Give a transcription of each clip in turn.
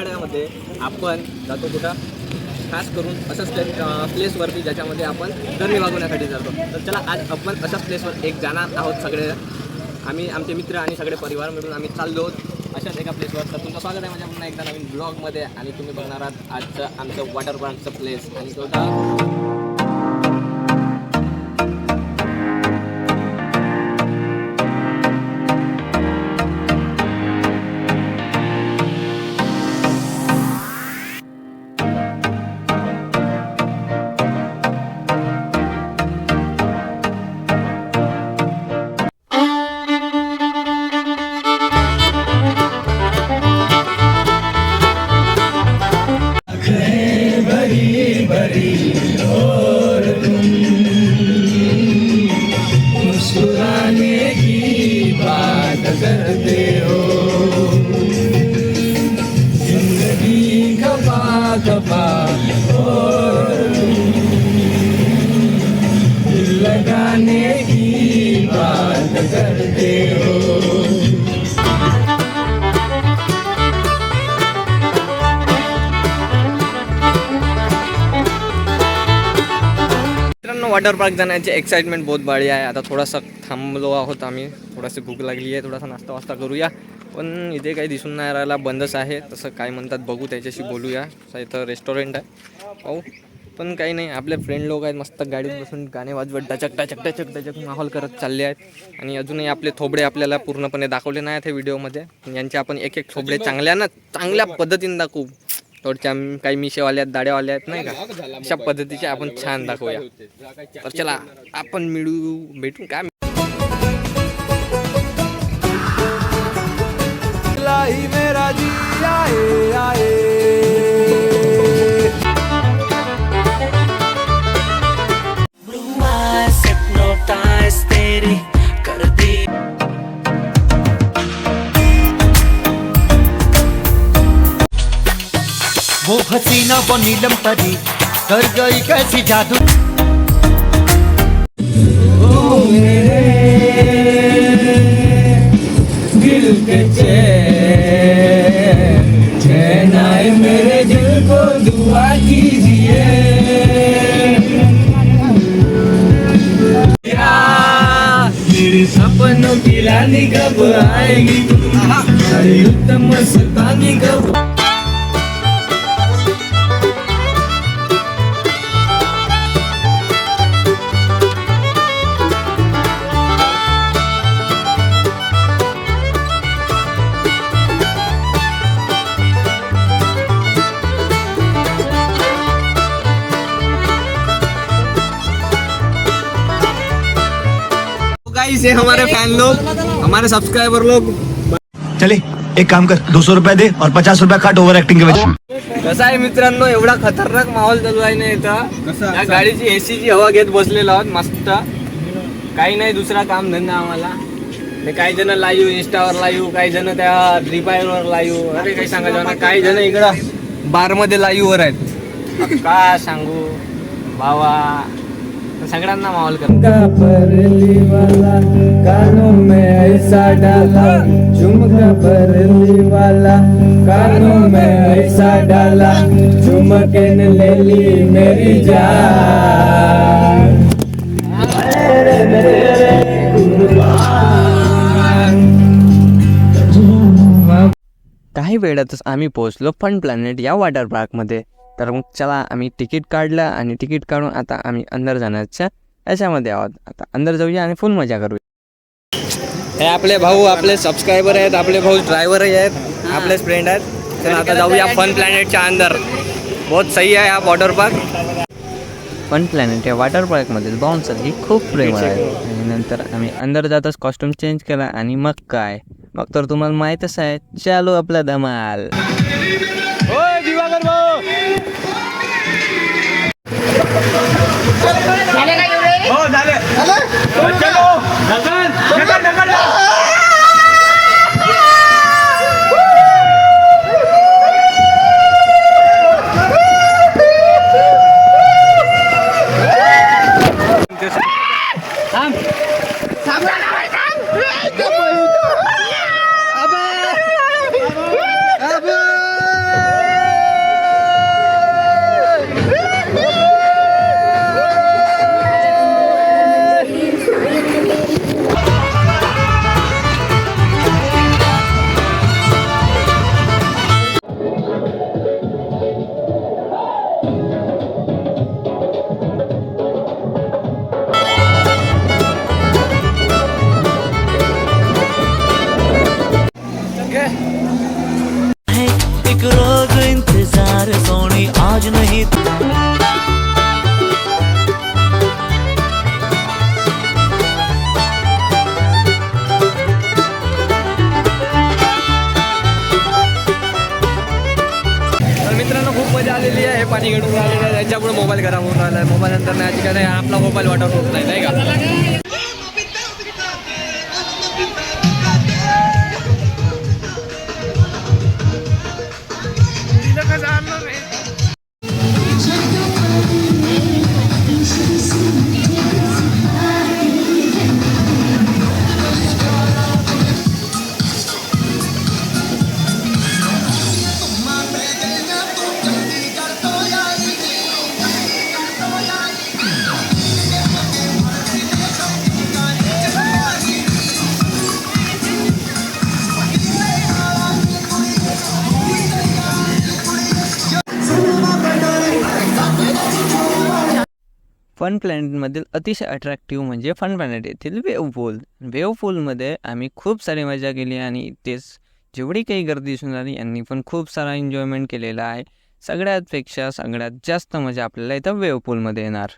उन्हाळ्यामध्ये आपण जातो कुठं? खास करून अशाच प्लेसवरती ज्याच्यामध्ये आपण गरमी वागवण्यासाठी जातो. तर चला आज आपण अशाच प्लेसवर एक जाणार आहोत सगळे. आम्ही आमचे मित्र आणि सगळे परिवार मिळून आम्ही चाललो आहोत अशाच एका प्लेसवर तर तुमचं स्वागत आहे माझ्या पुन्हा एकदा नवीन ब्लॉगमध्ये आणि तुम्ही बघणार आहात आजचं आमचं वॉटर पार्कचं प्लेस आणि तो वॉटर पार्क जाण्याची एक्साइटमेंट बहुत बढी आहे. आता थोडासा थांबलो आहोत आम्ही. थोडाशी भूक लागली आहे. थोडासा नाश्ता वास्ता करूया. पण इथे काही दिसून नाही राहिला. बंदच आहे. तसं काय म्हणतात बघू. त्याच्याशी बोलूया. इथं रेस्टॉरंट आहे. पाहू. पण काही नाही. आपले फ्रेंड लोक आहेत. मस्त गाडीत बसून गाणे वाजवत डचक डचक डचक डचक माहोल करत चालले आहेत. आणि अजूनही आपले थोबडे आपल्याला पूर्णपणे दाखवले नाही आहेत हे व्हिडिओमध्ये यांचे आपण एक एक थोबडे चांगल्या ना चांगल्या पद्धतीने दाखवू. थोडच्या काही मिशेवाले आहेत आहेत नाही का? अशा पद्धतीचे आपण छान दाखवूया. तर चला आपण मिळू भेटू काय मेरा जी आए आए वो हसीना वो नीलम परी कर गई कैसी जादू? मेरे दिल को दुआ कीजिए। मेरे सपनों की रानी कब आएगी? उत्तम सतानी कब ये हमारे फैन लोग हमारे सब्सक्राइबर लोग। चले एक काम कर दो सौ रुपया दे और पचास रुपया काट ओवर एक्टिंग के वजह से। कसं आहे मित्रांनो एवढा खतरनाक माहोल चालू आहे ना इथं. या गाडीची एसीची हवा घेत बसलेलो आहोत मस्त. काही नाही दुसरा काम धंदा आम्हाला. ते काही जण लाईव्ह इंस्टावर लाईव्ह काही जण त्या फ्री वर लाईव्ह अरे काही सांगायचं ना काही जण इकडं बारमध्ये लाईव्हवर आहेत. काय सांगू? भावा सगळ्यांना माहोल कर का परली वाला कानों में ऐसा डाला. झुमका परली वाला कानों में ऐसा डाला. झुमके ने ले ली मेरी जान अरे मेरे कुर्बान. काही वेळातच आम्ही पोहोचलो फन प्लॅनेट या वॉटर पार्कमध्ये. तर मग चला आम्ही तिकीट काढलं आणि तिकीट काढून आता आम्ही अंदर जाण्याच्या याच्यामध्ये आहोत. आता अंदर जाऊया आणि फुल मजा करूया. हे आपले भाऊ आपले सबस्क्रायबर आहेत आपले भाऊ ड्रायव्हरही आहेत आपलेच फ्रेंड आहेत. तर आता जाऊया फन प्लॅनेटच्या अंदर. बहुत सही आहे हा वॉटर पार्क फन प्लॅनेट या वॉटर पार्कमधील बाउन्सर ही खूप प्रेमळ आहे. आणि नंतर आम्ही अंदर जातच कॉस्ट्युम चेंज केला आणि मग काय? मग तर तुम्हाला माहीतच आहे चालू आपला धमाल. Sabra dale. Dale? Dale? Dagan! Dagan, dagan na! Sam! आज नहीं तर मित्रांनो खूप मजा आलेली आहे. हे पाणी गळून राहिलेलं आहे. त्याच्यामुळे मोबाईल खराब होऊन राहिला आहे मोबाईल नंतर नाही काय आपला मोबाईल वाटत होत नाही नाही का? फन प्लॅनेटमधील अतिशय अट्रॅक्टिव्ह म्हणजे फन प्लॅनेट येथील वेव पूल वेव पूलमध्ये आम्ही खूप सारी मजा केली आणि तेच जेवढी काही गर्दी दिसून आली यांनी पण खूप सारा एन्जॉयमेंट केलेला आहे. सगळ्यातपेक्षा सगळ्यात जास्त मजा आपल्याला इथं वेव पूलमध्ये येणार.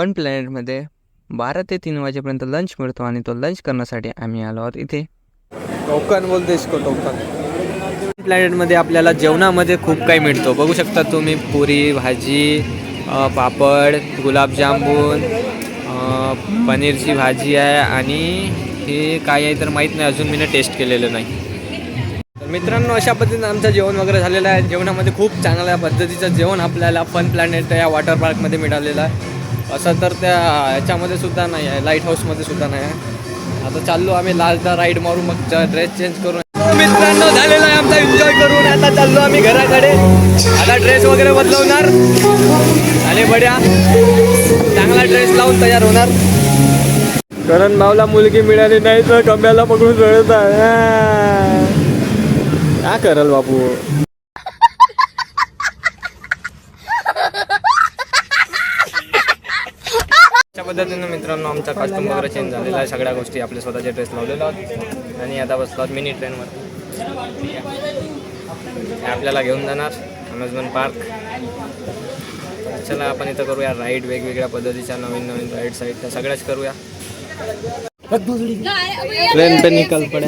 फन प्लॅनेटमध्ये बारा ते तीन वाजेपर्यंत लंच मिळतो आणि तो लंच करण्यासाठी आम्ही आलो आहोत इथे. टोकन बोलते इसको टोकन. प्लॅनेटमध्ये आपल्याला जेवणामध्ये खूप काही मिळतो. बघू शकता तुम्ही पुरी भाजी पापड गुलाबजामुन पनीरची भाजी आहे आणि हे काय आहे तर माहीत नाही अजून मी टेस्ट केलेलं नाही. तर मित्रांनो अशा पद्धतीनं आमचं जेवण वगैरे झालेलं आहे. जेवणामध्ये खूप चांगल्या पद्धतीचं जेवण आपल्याला फन प्लॅनेट या वॉटर पार्कमध्ये मिळालेलं आहे. असं तर त्या ह्याच्यामध्ये सुद्धा नाही आहे लाइट हाऊसमध्ये सुद्धा नाही आहे. आता चाललो आम्ही लालचा राईड मारू मग ड्रेस चेंज करून. मित्रांनो झालेला आहे आमचा एन्जॉय करून. आता चाललो आम्ही घराकडे. आता ड्रेस वगैरे बदलवणार. आणि बड्या चांगला ड्रेस लावून तयार होणार. करण भावला मुलगी मिळाली नाही तर कम्याला पकडून रडत आहे. काय करल बापू? पद्धतीनं मित्रांनो आमचा कॉस्ट्युम वगैरे चेंज झालेला आहे. सगळ्या गोष्टी आपले स्वतःचे ड्रेस लावलेले आहोत. आणि आता बसलो आहोत मिनी ट्रेनवर हे आपल्याला घेऊन जाणार अमेझॉन पार्क चला आपण इथं करूया राईड वेगवेगळ्या पद्धतीच्या नवीन नवीन राईड साईड त्या सगळ्याच करूया. ट्रेन पे निकल पड़े.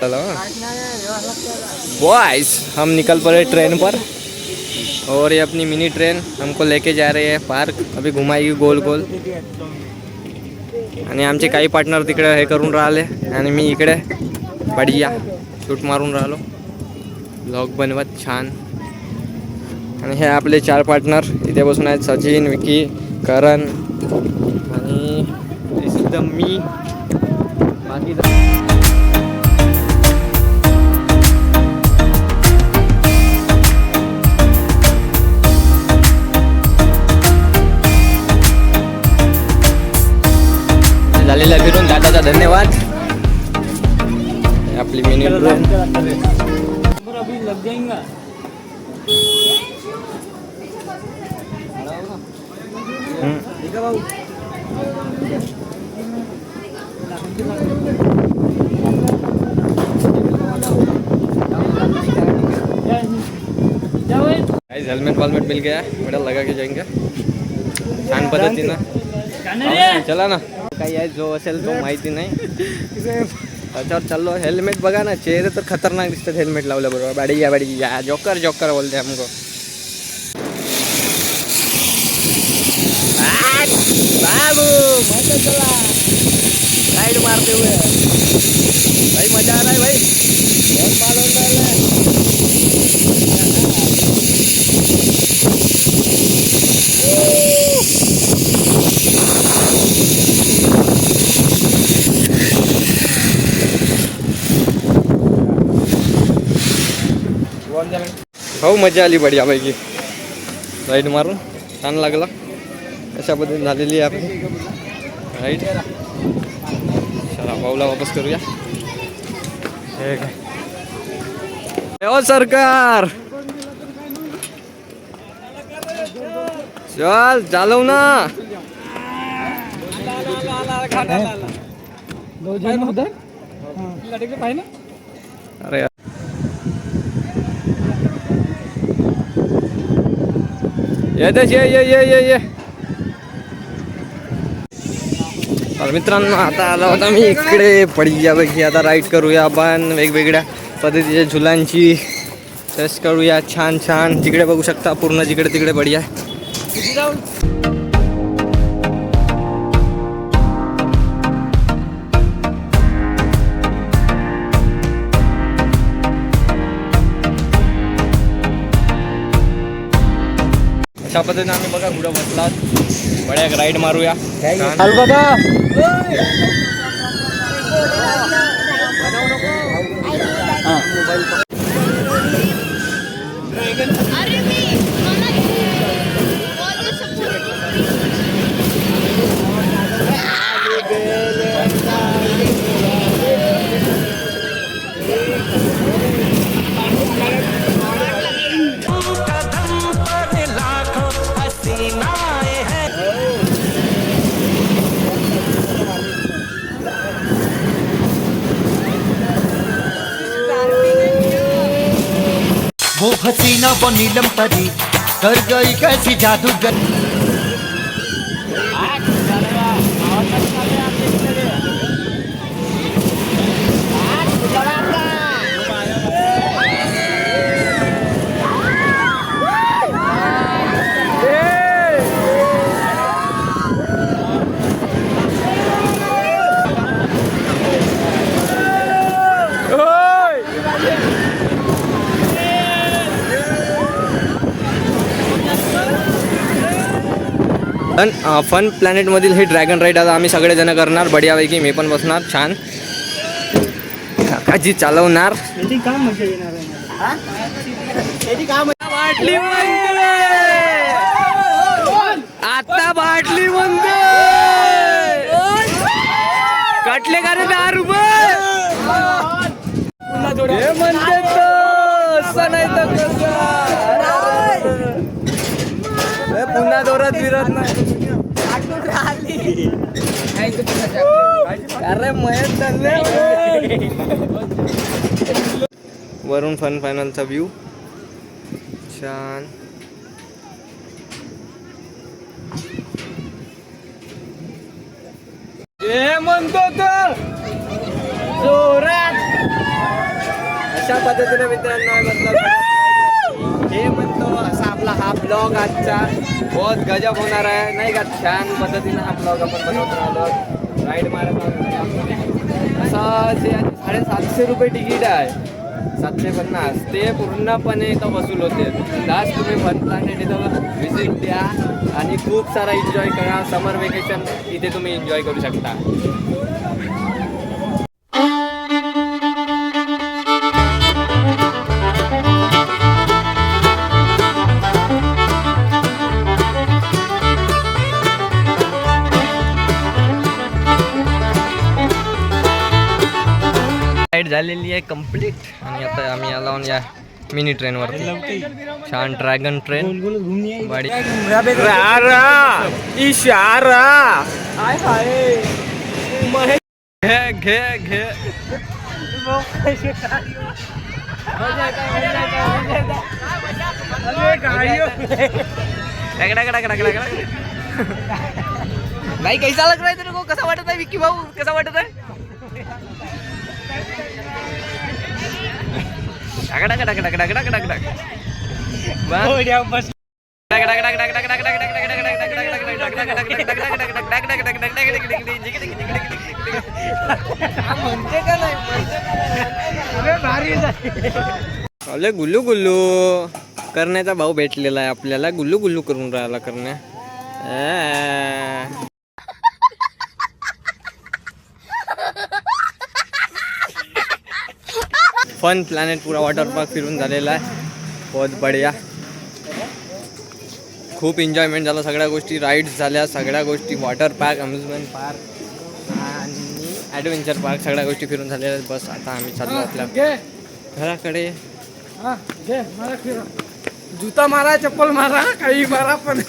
चलो बॉयज हम निकल पड़े ट्रेन पर. और ये अपनी मिनी ट्रेन हमको लेके जा रही है पार्क। अभी घुमाएगी गोल गोल। आणि आमचे काही पार्टनर तिकडे हे करून राहिले आणि मी इकडे बढिया शूट मारून राहिलो. ब्लॉग बनवत छान. आणि हे आपले चार पार्टनर इथे बसून आहेत सचिन विकी करण आणि सिद्ध मी. बाकी हेलमेट वॉलमेट मिल गया बड़ा लगा के जाएँगे। छान पद्धतीनं चला ना। काही आहे जो असेल तो माहिती नाही। त्याच्यावर चाललो हेल्मेट बघा ना। चेहरे तर खतरनाक दिसतात हेल्मेट लावल्याबरोबर बाडी या बाडी या जॉकर जॉकर बोलते हमको! बाबू मज़ा चला। राइड मारते हुए। भाई मज़ा आ रहा है भाई। बहुत माल हो मजा आली बढियापैकी राईड मारून. छान लागला. अशा पद्धतीने झालेली आहे आपली राईड चला पाऊला वापस करूया. हे काय हो सरकार! चल चालव ना. अरे येतेच ये ये ये ये ये। तर मित्रांनो आता आला होता मी इकडे. पडीयापैकी आता राईड करूया आपण वेगवेगळ्या पद्धतीच्या झुलांची. टेस्ट करूया छान छान. तिकडे बघू शकता पूर्ण जिकडे तिकडे पडिया अशा पद्धतीने आम्ही बघा पुढं बसलात बड्या राईड मारूया. छान. नीलम परी कर गई कैसी जादूगर पण फन प्लॅनेटमधील हे ड्रॅगन राईड आता आम्ही सगळेजण करणार. बढियापैकी मी पण बसणार छान. काकाजी चालवणार. बाटली आता बाटली म्हणते कटले का रे दहा रुपये हे म्हणते तर, असं नाही तर कसं ए, पुन्हा दोरात विरत नाही अरे महेश चालले वरून फन फायनलचा व्ह्यू छान. हे म्हणतो जोरात. अशा पद्धतीने मित्रांनो हे म्हणतो असा आपला हा ब्लॉग आजचा बहुत गजब होणार आहे. नाही का? छान पद्धतीनं हा ब्लॉग आपण बनवत राहिलो. राईड मारत आहोत. असं जे साडेसातशे रुपये तिकीट आहे. सातशे पन्नास. ते पूर्णपणे इथं वसूल होते. लास्ट तुम्ही वन प्लॅनेट इथं व्हिजिट द्या आणि खूप सारा एन्जॉय करा. समर वेकेशन इथे तुम्ही एन्जॉय करू शकता. झालेली आहे कंप्लीट आणि आता आम्ही आलो या मिनी ट्रेनवरती छान ड्रॅगन ट्रेन गाडी इशारा हाय हाय घे घे घे। भाई कैसा लग रहा है तेरे को? कसा वाटत आहे विक्की भाऊ? कसा वाटत आहे टाक टाक टाक टाक टाक टाक बस अरे गुल्लू गुल्लू करण्याचा भाऊ भेटलेला आहे आपल्याला गुल्लू गुल्लू करून राहिला करण्या फन प्लॅनेट पुरा वॉटर पार्क फिरून झालेला आहे. बहुत बढिया. खूप एन्जॉयमेंट झालं सगळ्या गोष्टी राईड्स झाल्या सगळ्या गोष्टी वॉटर पार्क अम्युजमेंट पार्क आणि ॲडव्हेंचर पार्क सगळ्या गोष्टी फिरून झालेल्या आहेत. बस आता आम्ही चाललो आपल्या घराकडे. जुता मारा चप्पल मारा काही मारा पण.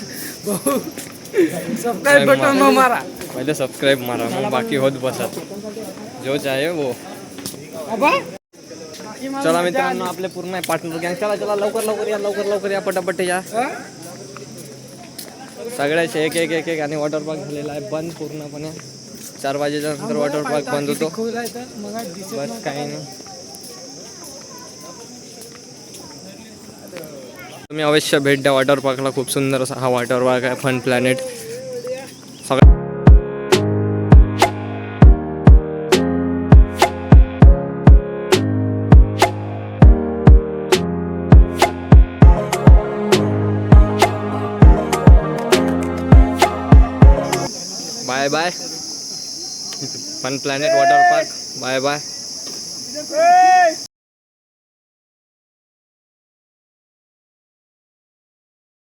सबस्क्राईब बटन मग मारा. पहिले सबस्क्राईब मारा मग बाकी होत बसत. जो चाहे वो. अबा चला मित्रांनो आपले पूर्ण पार्टनर गँग चला चला लवकर लवकर या लवकर लवकर या पटापट या? सगळ्याचे एक एक एक एक आणि वॉटर पार्क झालेला आहे बंद पूर्णपणे. चार वाजेच्या नंतर वॉटर पार्क बंद होतो. बस काही नाही. तुम्ही अवश्य भेट द्या वॉटर पार्कला खूप सुंदर असा हा वॉटर पार्क आहे fun planet fun planet water park bye bye